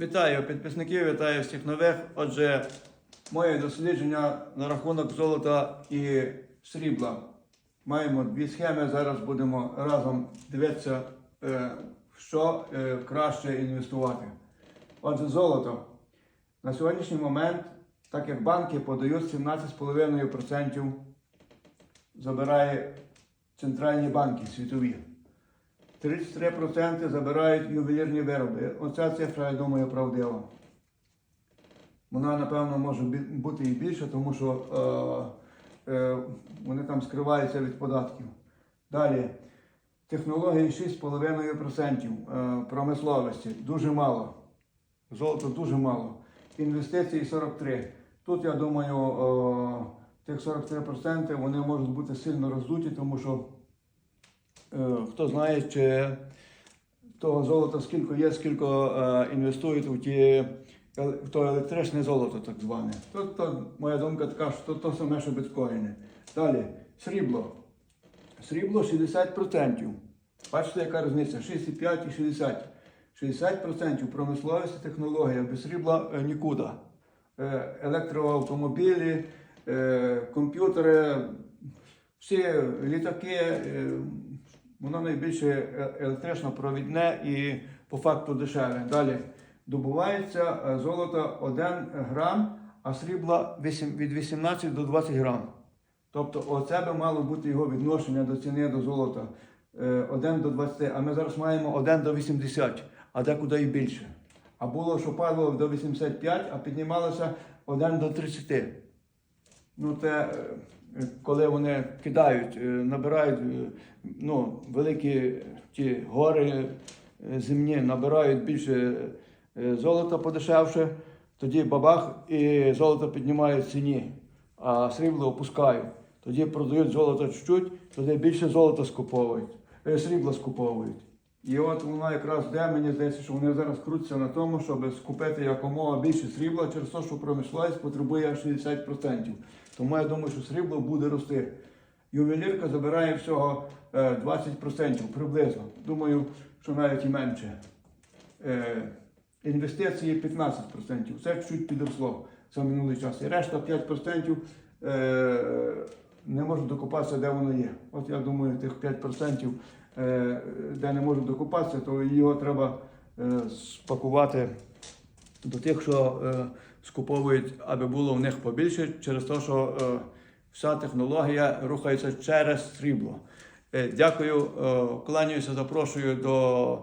Вітаю підписників, вітаю всіх нових. Отже, моє дослідження на рахунок золота і срібла. Маємо дві схеми. Зараз будемо разом дивитися, е, що е, краще інвестувати. Отже, золото. На сьогоднішній момент, так як банки подають 17,5% забирає центральні банки світові. 33% забирають ювелірні вироби. Оця цифра, я думаю, правдива. Вона, напевно, може бути і більше, тому що е, е, вони там скриваються від податків. Далі. Технології 6,5% е, промисловості. Дуже мало. Золото дуже мало. Інвестиції 43. Тут, я думаю, е, тих 43% вони можуть бути сильно роздуті, тому що Хто знає, чи того золота скільки є, скільки е, інвестують у ті, в то електричне золото, так зване. То, моя думка така, що то, то саме, що біткоїни. Далі, срібло. Срібло 60%. Бачите, яка різниця? 65 і 60. 60% промисловість і технологія, без срібла е, нікуди. Е, електроавтомобілі, е, комп'ютери, всі літаки, е, воно найбільше е- електрично провідне і по факту дешеве. Далі добувається е, золото 1 грам, а срібла від 18 до 20 грам. Тобто оце би мало бути його відношення до ціни до золота. Е, 1 до 20, а ми зараз маємо 1 до 80, а декуди і більше. А було, що падало до 85, а піднімалося 1 до 30. Ну, те, е, коли вони кидають, е, набирають е, ну, великі ті гори е, земні, набирають більше золота подешевше, тоді бабах і золото піднімає в ціні, а срібло опускають. Тоді продають золото чуть-чуть, тоді більше золота скуповують, срібла скуповують. І от воно якраз де мені здається, що вони зараз крутяться на тому, щоб скупити якомога більше срібла через те, що промисловість потребує 60%. Тому я думаю, що срібло буде рости. Ювелірка забирає всього е, 20% приблизно. Думаю, що навіть і менше. Е, Інвестиції 15%. Це чуть підросло за минулий час. І решта 5% е, не можуть докопатися, де воно є. От я думаю, тих 5%, е, де не можуть докопатися, то його треба е, спакувати до тих, що е, скуповують, аби було в них побільше, через те, що вся технологія рухається через срібло. Дякую, кланяюся, запрошую до